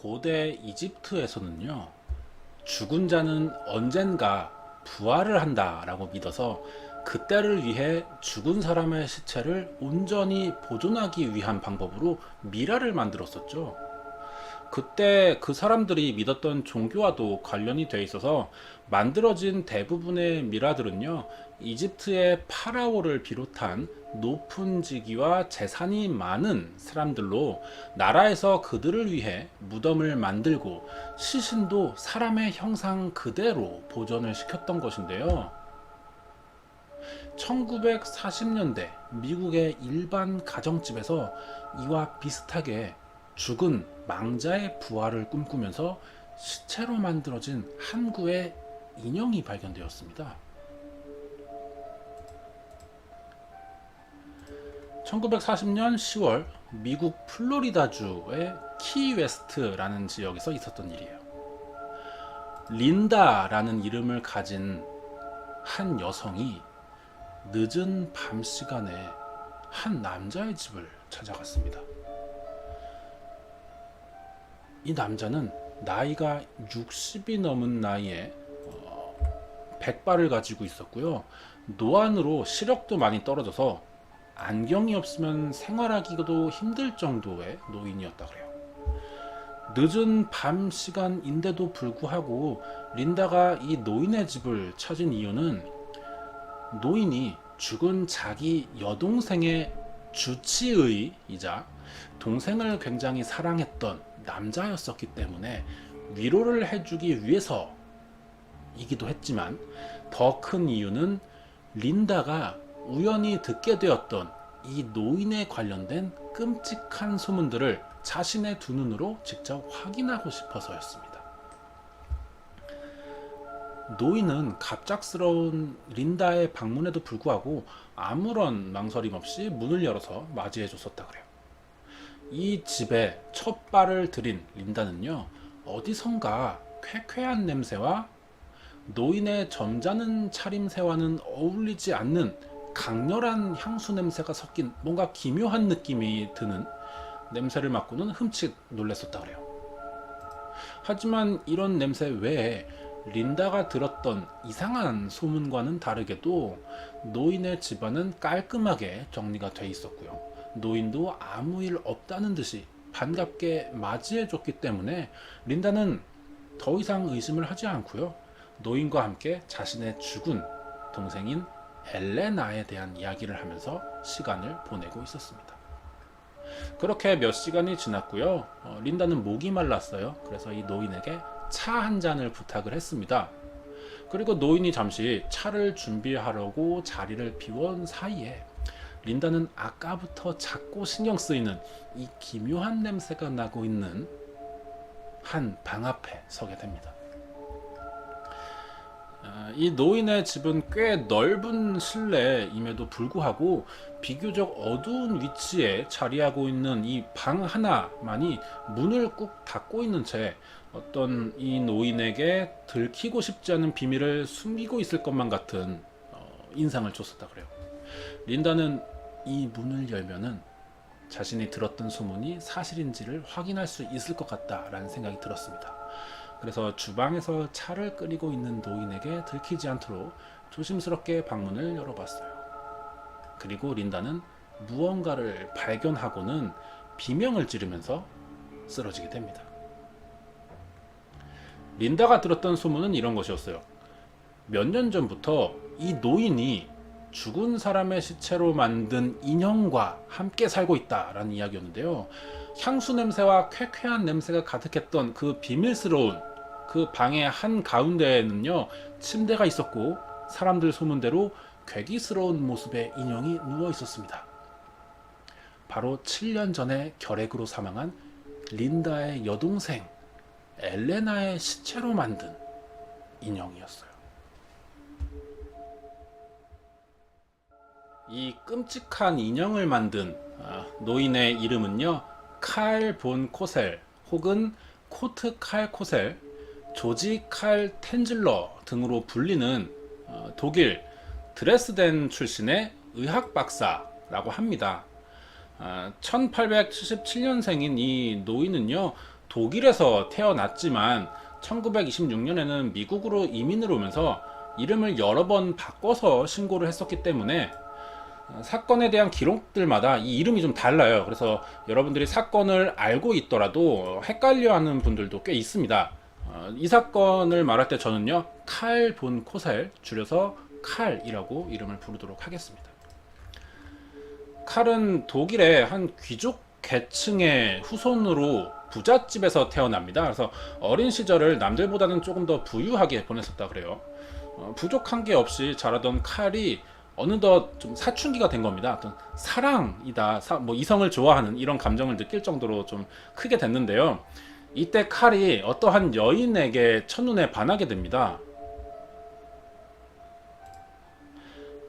고대 이집트에서는요, 죽은 자는 언젠가 부활을 한다라고 믿어서 그때를 위해 죽은 사람의 시체를 온전히 보존하기 위한 방법으로 미라를 만들었었죠. 그때 그 사람들이 믿었던 종교와도 관련이 돼 있어서 만들어진 대부분의 미라들은요, 이집트의 파라오를 비롯한 높은 직위와 재산이 많은 사람들로 나라에서 그들을 위해 무덤을 만들고 시신도 사람의 형상 그대로 보존을 시켰던 것인데요. 1940년대 미국의 일반 가정집에서 이와 비슷하게 죽은 망자의 부활을 꿈꾸면서 시체로 만들어진 한 구의 인형이 발견되었습니다. 1940년 10월 미국 플로리다주의 키웨스트라는 지역에서 있었던 일이에요. 린다라는 이름을 가진 한 여성이 늦은 밤 시간에 한 남자의 집을 찾아갔습니다. 이 남자는 나이가 60이 넘은 나이에 어, 백발을 가지고 있었고요. 노안으로 시력도 많이 떨어져서 안경이 없으면 생활하기도 힘들 정도의 노인이었다 그래요. 늦은 밤 시간인데도 불구하고 린다가 이 노인의 집을 찾은 이유는 노인이 죽은 자기 여동생의 주치의이자 동생을 굉장히 사랑했던 남자였었기 때문에 위로를 해주기 위해서이기도 했지만 더 큰 이유는 린다가 우연히 듣게 되었던 이 노인에 관련된 끔찍한 소문들을 자신의 두 눈으로 직접 확인하고 싶어서였습니다. 노인은 갑작스러운 린다의 방문에도 불구하고 아무런 망설임 없이 문을 열어서 맞이해 줬었다 그래요. 이 집에 첫 발을 들인 린다는요, 어디선가 쾌쾌한 냄새와 노인의 점잖은 차림새와는 어울리지 않는 강렬한 향수 냄새가 섞인 뭔가 기묘한 느낌이 드는 냄새를 맡고는 흠칫 놀랐었다 그래요. 하지만 이런 냄새 외에 린다가 들었던 이상한 소문과는 다르게도 노인의 집안은 깔끔하게 정리가 돼 있었고요. 노인도 아무 일 없다는 듯이 반갑게 맞이해 줬기 때문에 린다는 더 이상 의심을 하지 않고요. 노인과 함께 자신의 죽은 동생인 엘레나에 대한 이야기를 하면서 시간을 보내고 있었습니다. 그렇게 몇 시간이 지났고요. 어, 린다는 목이 말랐어요. 그래서 이 노인에게 차 한 잔을 부탁을 했습니다. 그리고 노인이 잠시 차를 준비하려고 자리를 비운 사이에 린다는 아까부터 자꾸 신경 쓰이는 이 기묘한 냄새가 나고 있는 한 방 앞에 서게 됩니다. 아, 이 노인의 집은 꽤 넓은 실내임에도 불구하고 비교적 어두운 위치에 자리하고 있는 이 방 하나만이 문을 꾹 닫고 있는 채 어떤 이 노인에게 들키고 싶지 않은 비밀을 숨기고 있을 것만 같은 어, 인상을 줬었다 그래요. 린다는 이 문을 열면은 자신이 들었던 소문이 사실인지를 확인할 수 있을 것 같다라는 생각이 들었습니다. 그래서 주방에서 차를 끓이고 있는 노인에게 들키지 않도록 조심스럽게 방문을 열어봤어요. 그리고 린다는 무언가를 발견하고는 비명을 지르면서 쓰러지게 됩니다. 린다가 들었던 소문은 이런 것이었어요. 몇 년 전부터 이 노인이 죽은 사람의 시체로 만든 인형과 함께 살고 있다라는 이야기였는데요. 향수 냄새와 쾌쾌한 냄새가 가득했던 그 비밀스러운 그 방의 한 가운데에는요 침대가 있었고 사람들 소문대로 괴기스러운 모습의 인형이 누워 있었습니다. 바로 7년 전에 결핵으로 사망한 린다의 여동생 엘레나의 시체로 만든 인형이었어요. 이 끔찍한 인형을 만든 아, 노인의 이름은요 칼 본 코셀 혹은 코트 칼 코셀, 조지 칼 텐즐러 등으로 불리는 어, 독일 드레스덴 출신의 의학 박사라고 합니다. 아, 1877년생인 이 노인은요 독일에서 태어났지만 1926년에는 미국으로 이민을 오면서 이름을 여러 번 바꿔서 신고를 했었기 때문에 어, 사건에 대한 기록들마다 이 이름이 좀 달라요. 그래서 여러분들이 사건을 알고 있더라도 헷갈려하는 분들도 꽤 있습니다. 어, 이 사건을 말할 때 저는요 칼 본 코셀 줄여서 칼이라고 이름을 부르도록 하겠습니다. 칼은 독일의 한 귀족 계층의 후손으로 부잣집에서 태어납니다. 그래서 어린 시절을 남들보다는 조금 더 부유하게 보냈었다 그래요. 어, 부족한 게 없이 자라던 칼이 어느덧 좀 사춘기가 된 겁니다. 어떤 사랑이다, 사- 뭐 이성을 좋아하는 이런 감정을 느낄 정도로 좀 크게 됐는데요. 이때 칼이 어떠한 여인에게 첫눈에 반하게 됩니다.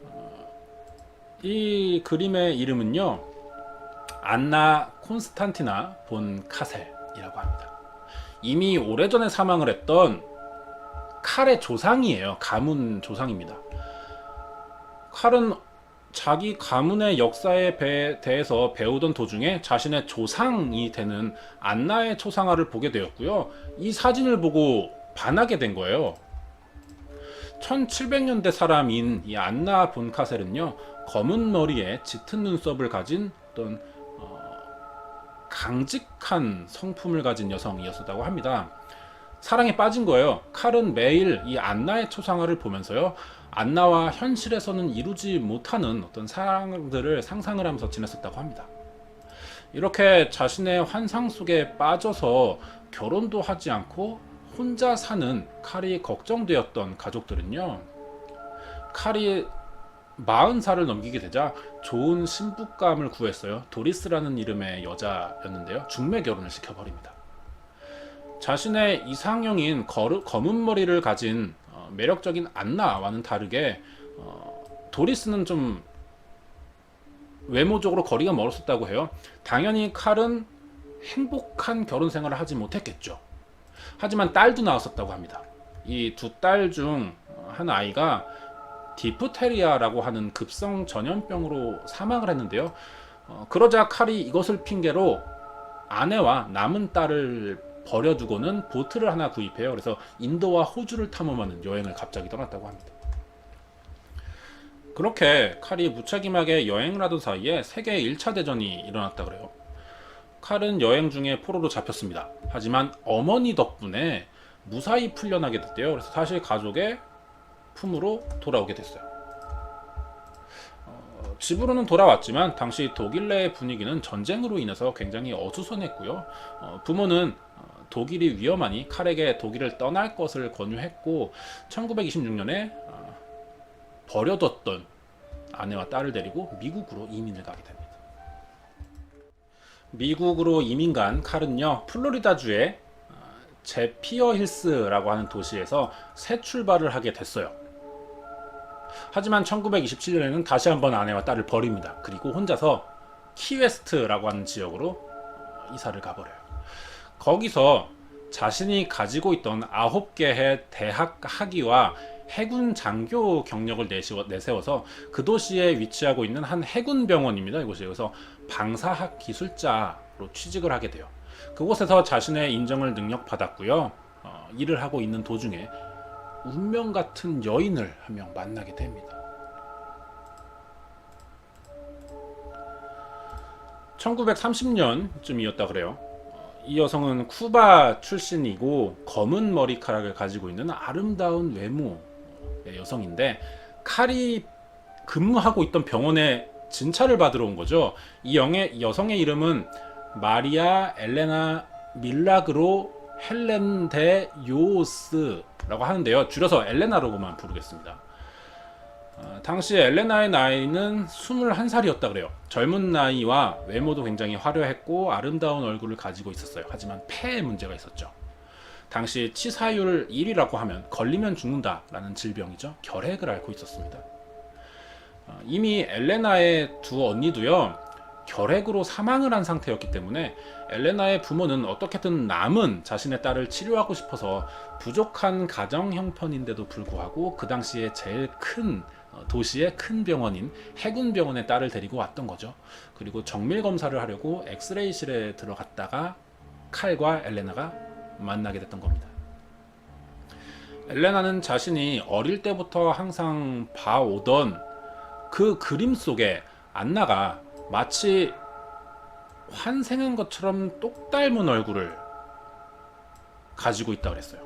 어, 이 그림의 이름은요, 안나 콘스탄티나 본 카셀이라고 합니다. 이미 오래전에 사망을 했던 칼의 조상이에요. 가문 조상입니다. 칼은 자기 가문의 역사에 배- 대해서 배우던 도중에 자신의 조상이 되는 안나의 초상화를 보게 되었고요. 이 사진을 보고 반하게 된 거예요. 1700년대 사람인 이 안나 본 카셀은요, 검은 머리에 짙은 눈썹을 가진 어떤 어, 강직한 성품을 가진 여성이었다고 합니다. 사랑에 빠진 거예요. 칼은 매일 이 안나의 초상화를 보면서요. 안나와 현실에서는 이루지 못하는 어떤 사랑들을 상상을 하면서 지냈었다고 합니다. 이렇게 자신의 환상 속에 빠져서 결혼도 하지 않고 혼자 사는 칼이 걱정되었던 가족들은요. 칼이 40살을 넘기게 되자 좋은 신부감을 구했어요. 도리스라는 이름의 여자였는데요. 중매 결혼을 시켜버립니다. 자신의 이상형인 거르, 검은 머리를 가진 어, 매력적인 안나와는 다르게 어, 도리스는 좀 외모적으로 거리가 멀었었다고 해요. 당연히 칼은 행복한 결혼 생활을 하지 못했겠죠. 하지만 딸도 낳았었다고 합니다. 이 두 딸 중 한 아이가 디프테리아라고 하는 급성 전염병으로 사망을 했는데요. 어, 그러자 칼이 이것을 핑계로 아내와 남은 딸을 버려두고는 보트를 하나 구입해요. 그래서 인도와 호주를 탐험하는 여행을 갑자기 떠났다고 합니다. 그렇게 칼이 무책임하게 여행을 하던 사이에 세계 1차 대전이 일어났다 그래요. 칼은 여행 중에 포로로 잡혔습니다. 하지만 어머니 덕분에 무사히 풀려나게 됐대요. 그래서 사실 가족의 품으로 돌아오게 됐어요. 어, 집으로는 돌아왔지만 당시 독일 내의 분위기는 전쟁으로 인해서 굉장히 어수선했고요. 어, 부모는 어, 독일이 위험하니 칼에게 독일을 떠날 것을 권유했고 1926년에 어, 버려뒀던 아내와 딸을 데리고 미국으로 이민을 가게 됩니다. 미국으로 이민 간 칼은요 플로리다주의 어, 제피어 힐스라고 하는 도시에서 새 출발을 하게 됐어요. 하지만 1927년에는 다시 한번 아내와 딸을 버립니다. 그리고 혼자서 키웨스트라고 하는 지역으로 어, 이사를 가버려요. 거기서 자신이 가지고 있던 아홉 개의 대학 학위와 해군 장교 경력을 내세워, 내세워서 그 도시에 위치하고 있는 한 해군 병원입니다. 이곳이 그래서 방사학 기술자로 취직을 하게 돼요. 그곳에서 자신의 인정을 능력받았고요. 어, 일을 하고 있는 도중에 운명 같은 여인을 한 명 만나게 됩니다. 1930년쯤이었다 그래요. 어, 이 여성은 쿠바 출신이고 검은 머리카락을 가지고 있는 아름다운 외모의 여성인데 칼이 근무하고 있던 병원에 진찰을 받으러 온 거죠. 이 영의, 이 여성의 이름은 마리아 엘레나 밀라그로 헬렌 데 요스라고 하는데요. 줄여서 엘레나라고만 부르겠습니다. 어, 당시 엘레나의 나이는 21살이었다 그래요. 젊은 나이와 외모도 굉장히 화려했고 아름다운 얼굴을 가지고 있었어요. 하지만 폐에 문제가 있었죠. 당시 치사율 1이라고 하면 걸리면 죽는다라는 질병이죠. 결핵을 앓고 있었습니다. 어, 이미 엘레나의 두 언니도요. 결핵으로 사망을 한 상태였기 때문에 엘레나의 부모는 어떻게든 남은 자신의 딸을 치료하고 싶어서 부족한 가정 형편인데도 불구하고 그 당시에 제일 큰 어, 도시의 큰 병원인 해군 병원에 딸을 데리고 왔던 거죠. 그리고 정밀 검사를 하려고 엑스레이실에 들어갔다가 칼과 엘레나가 만나게 됐던 겁니다. 엘레나는 자신이 어릴 때부터 항상 봐오던 그 그림 속에 안나가 마치 환생한 것처럼 똑 닮은 얼굴을 가지고 있다 그랬어요.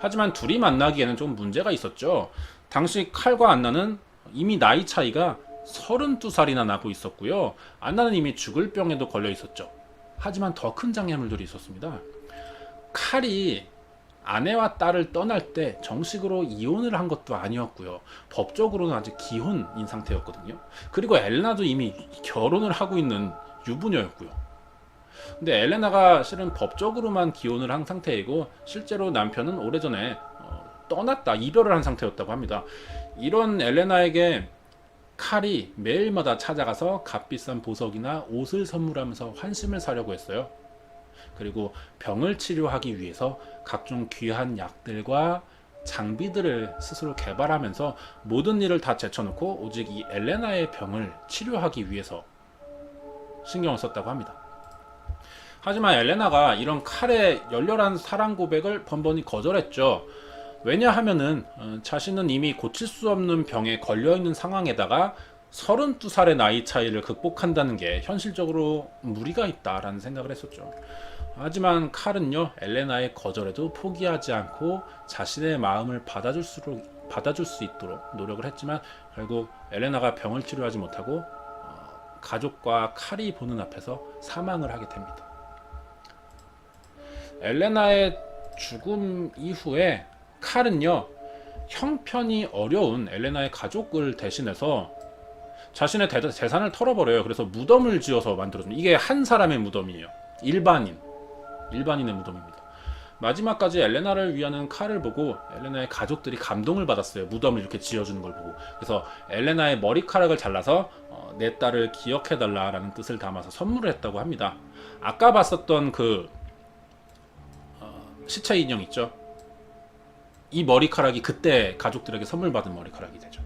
하지만 둘이 만나기에는 좀 문제가 있었죠. 당시 칼과 안나는 이미 나이 차이가 32살이나 나고 있었고요. 안나는 이미 죽을 병에도 걸려 있었죠. 하지만 더 큰 장애물들이 있었습니다. 칼이 아내와 딸을 떠날 때 정식으로 이혼을 한 것도 아니었고요. 법적으로는 아직 기혼인 상태였거든요. 그리고 엘레나도 이미 결혼을 하고 있는 유부녀였고요. 근데 엘레나가 실은 법적으로만 기혼을 한 상태이고 실제로 남편은 오래전에 어, 떠났다 이별을 한 상태였다고 합니다. 이런 엘레나에게 칼이 매일마다 찾아가서 값비싼 보석이나 옷을 선물하면서 환심을 사려고 했어요. 그리고 병을 치료하기 위해서 각종 귀한 약들과 장비들을 스스로 개발하면서 모든 일을 다 제쳐놓고 오직 이 엘레나의 병을 치료하기 위해서 신경을 썼다고 합니다. 하지만 엘레나가 이런 칼의 열렬한 사랑 고백을 번번이 거절했죠. 왜냐하면은 어, 자신은 이미 고칠 수 없는 병에 걸려 있는 상황에다가 32살의 나이 차이를 극복한다는 게 현실적으로 무리가 있다라는 생각을 했었죠. 하지만 칼은요 엘레나의 거절에도 포기하지 않고 자신의 마음을 받아줄 수 받아줄 수 있도록 노력을 했지만 결국 엘레나가 병을 치료하지 못하고 어, 가족과 칼이 보는 앞에서 사망을 하게 됩니다. 엘레나의 죽음 이후에 칼은요 형편이 어려운 엘레나의 가족을 대신해서 자신의 대- 재산을 털어버려요. 그래서 무덤을 지어서 만들어줍니다. 이게 한 사람의 무덤이에요. 일반인, 일반인의 무덤입니다. 마지막까지 엘레나를 위하는 칼을 보고 엘레나의 가족들이 감동을 받았어요. 무덤을 이렇게 지어주는 걸 보고. 그래서 엘레나의 머리카락을 잘라서 어, 내 딸을 기억해달라라는 뜻을 담아서 선물을 했다고 합니다. 아까 봤었던 그 어, 시체 인형 있죠? 이 머리카락이 그때 가족들에게 선물 받은 머리카락이 되죠.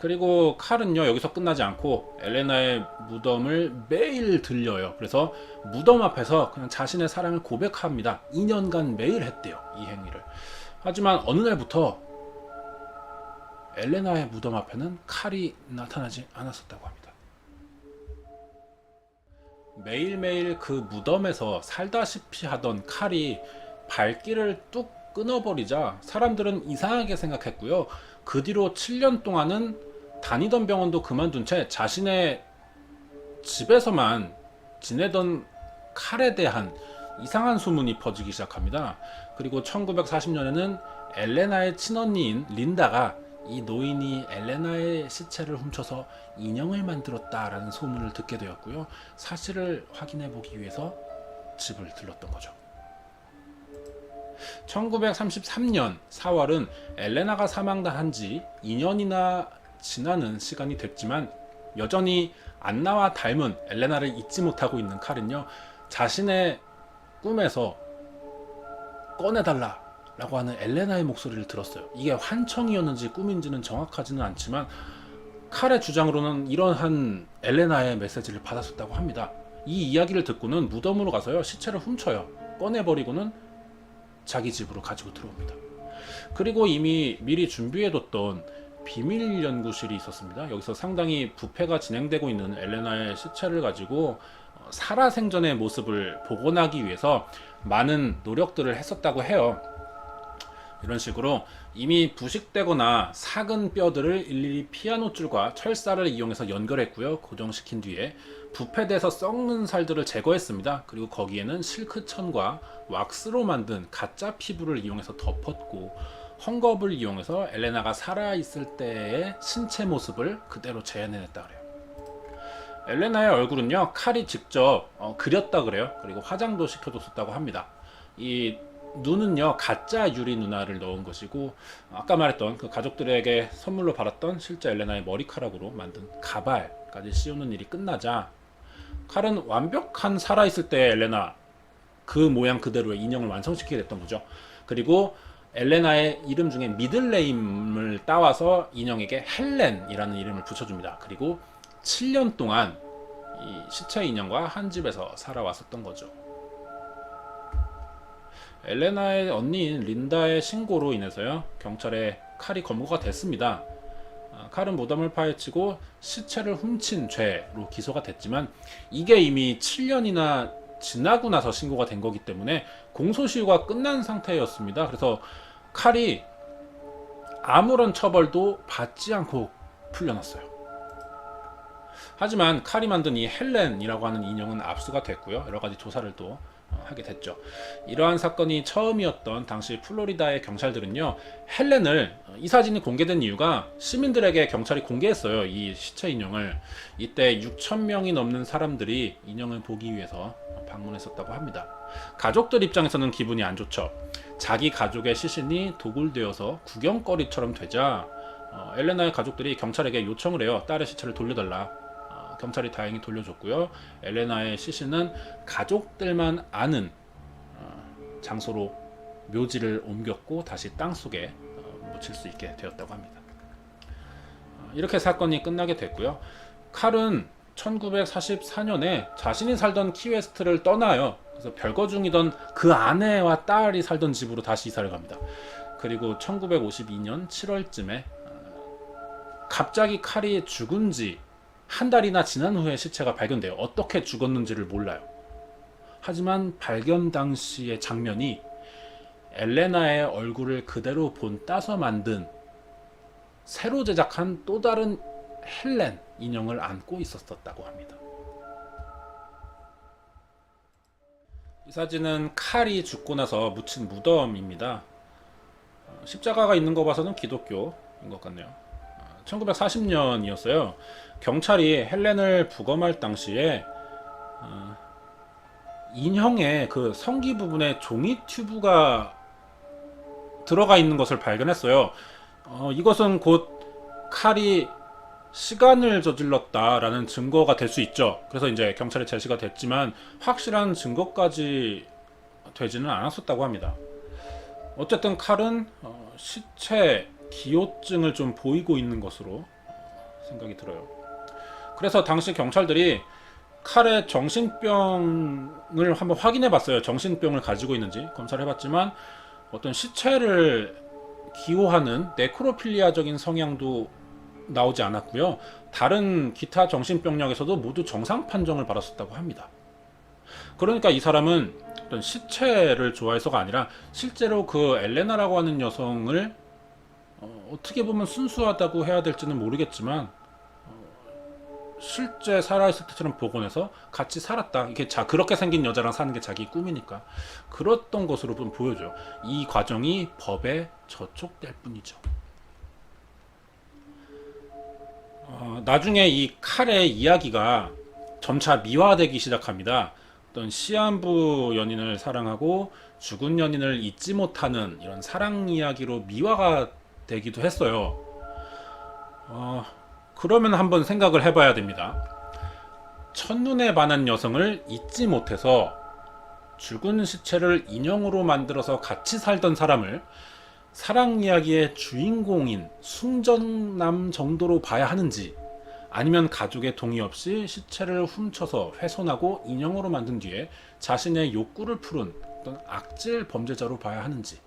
그리고 칼은요 여기서 끝나지 않고 엘레나의 무덤을 매일 들려요. 그래서 무덤 앞에서 그냥 자신의 사랑을 고백합니다. 2년간 매일 했대요 이 행위를. 하지만 어느 날부터 엘레나의 무덤 앞에는 칼이 나타나지 않았었다고 합니다. 매일매일 그 무덤에서 살다시피 하던 칼이 발길을 뚝 끊어버리자 사람들은 이상하게 생각했고요. 그 뒤로 7년 동안은 다니던 병원도 그만둔 채 자신의 집에서만 지내던 칼에 대한 이상한 소문이 퍼지기 시작합니다. 그리고 1940년에는 엘레나의 친언니인 린다가 이 노인이 엘레나의 시체를 훔쳐서 인형을 만들었다라는 소문을 듣게 되었고요. 사실을 확인해 보기 위해서 집을 들렀던 거죠. 1933년 4월은 엘레나가 사망한 지 2년이나 지나는 시간이 됐지만 여전히 안나와 닮은 엘레나를 잊지 못하고 있는 칼은요 자신의 꿈에서 꺼내달라 라고 하는 엘레나의 목소리를 들었어요 이게 환청이었는지 꿈인지는 정확하지는 않지만 칼의 주장으로는 이러한 엘레나의 메시지를 받았었다고 합니다 이 이야기를 듣고는 무덤으로 가서요 시체를 훔쳐요 꺼내버리고는 자기 집으로 가지고 들어옵니다 그리고 이미 미리 준비해뒀던 비밀 연구실이 있었습니다. 여기서 상당히 부패가 진행되고 있는 엘레나의 시체를 가지고 어, 살아생전의 모습을 복원하기 위해서 많은 노력들을 했었다고 해요. 이런 식으로 이미 부식되거나 삭은 뼈들을 일일이 피아노 줄과 철사를 이용해서 연결했고요. 고정시킨 뒤에 부패돼서 썩는 살들을 제거했습니다. 그리고 거기에는 실크천과 왁스로 만든 가짜 피부를 이용해서 덮었고 헝겊을 이용해서 엘레나가 살아있을 때의 신체 모습을 그대로 재현해냈다 그래요. 엘레나의 얼굴은요 칼이 직접 어, 그렸다 그래요. 그리고 화장도 시켜줬었다고 합니다. 이 눈은요 가짜 유리 눈알을 넣은 것이고 아까 말했던 그 가족들에게 선물로 받았던 실제 엘레나의 머리카락으로 만든 가발까지 씌우는 일이 끝나자 칼은 완벽한 살아있을 때의 엘레나 그 모양 그대로의 인형을 완성시키게 됐던 거죠. 그리고 엘레나의 이름 중에 미들네임을 따와서 인형에게 헬렌이라는 이름을 붙여줍니다. 그리고 7년 동안 이 시체 인형과 한 집에서 살아왔었던 거죠. 엘레나의 언니인 린다의 신고로 인해서요 경찰에 칼이 검거가 됐습니다. 아, 칼은 무덤을 파헤치고 시체를 훔친 죄로 기소가 됐지만 이게 이미 7년이나 지나고 나서 신고가 된 거기 때문에 공소시효가 끝난 상태였습니다. 그래서 칼이 아무런 처벌도 받지 않고 풀려났어요. 하지만 칼이 만든 이 헬렌이라고 하는 인형은 압수가 됐고요. 여러 가지 조사를 또 어, 하게 됐죠. 이러한 사건이 처음이었던 당시 플로리다의 경찰들은요, 헬렌을 어, 이 사진이 공개된 이유가 시민들에게 경찰이 공개했어요. 이 시체 인형을 이때 6천 명이 넘는 사람들이 인형을 보기 위해서 방문했었다고 합니다. 가족들 입장에서는 기분이 안 좋죠. 자기 가족의 시신이 도굴되어서 구경거리처럼 되자 어, 엘레나의 가족들이 경찰에게 요청을 해요. 딸의 시체를 돌려달라. 어, 경찰이 다행히 돌려줬고요. 엘레나의 시신은 가족들만 아는 어, 장소로 묘지를 옮겼고 다시 땅 속에 어, 묻힐 수 있게 되었다고 합니다. 어, 이렇게 사건이 끝나게 됐고요. 칼은 1944년에 자신이 살던 키웨스트를 떠나요. 그래서 별거 중이던 그 아내와 딸이 살던 집으로 다시 이사를 갑니다. 그리고 1952년 7월쯤에 갑자기 칼이 죽은 지 한 달이나 지난 후에 시체가 발견돼요. 어떻게 죽었는지를 몰라요. 하지만 발견 당시의 장면이 엘레나의 얼굴을 그대로 본 따서 만든 새로 제작한 또 다른 헬렌 인형을 안고 있었다고 합니다. 이 사진은 칼이 죽고 나서 묻힌 무덤입니다. 어, 십자가가 있는 거 봐서는 기독교인 것 같네요. 1940년이었어요. 경찰이 헬렌을 부검할 당시에 어, 인형의 그 성기 부분에 종이 튜브가 들어가 있는 것을 발견했어요. 어, 이것은 곧 칼이 시간을 저질렀다라는 증거가 될 수 있죠. 그래서 이제 경찰에 제시가 됐지만 확실한 증거까지 되지는 않았었다고 합니다. 어쨌든 칼은 어, 시체 기호증을 좀 보이고 있는 것으로 생각이 들어요. 그래서 당시 경찰들이 칼의 정신병을 한번 확인해 봤어요. 정신병을 가지고 있는지 검사를 해봤지만 어떤 시체를 기호하는 네크로필리아적인 성향도 나오지 않았고요. 다른 기타 정신병력에서도 모두 정상 판정을 받았었다고 합니다. 그러니까 이 사람은 어떤 시체를 좋아해서가 아니라 실제로 그 엘레나라고 하는 여성을 어, 떻게 보면 순수하다고 해야 될지는 모르겠지만 어, 실제 살아있을 때처럼 복원해서 같이 살았다. 이게 자 그렇게 생긴 여자랑 사는 게 자기 꿈이니까 그랬던 것으로 좀 보여줘요. 이 과정이 법에 저촉될 뿐이죠. 어, 나중에 이 칼의 이야기가 점차 미화되기 시작합니다. 어떤 시한부 연인을 사랑하고 죽은 연인을 잊지 못하는 이런 사랑 이야기로 미화가 되기도 했어요. 어, 그러면 한번 생각을 해봐야 됩니다. 첫눈에 반한 여성을 잊지 못해서 죽은 시체를 인형으로 만들어서 같이 살던 사람을 사랑 이야기의 주인공인 숭전남 정도로 봐야 하는지 아니면 가족의 동의 없이 시체를 훔쳐서 훼손하고 인형으로 만든 뒤에 자신의 욕구를 푸른 어떤 악질 범죄자로 봐야 하는지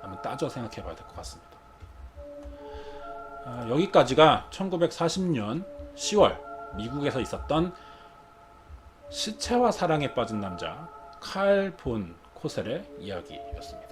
한번 따져 생각해 봐야 될 것 같습니다. 아, 여기까지가 1940년 10월 미국에서 있었던 시체와 사랑에 빠진 남자 칼 본 코셀의 이야기였습니다.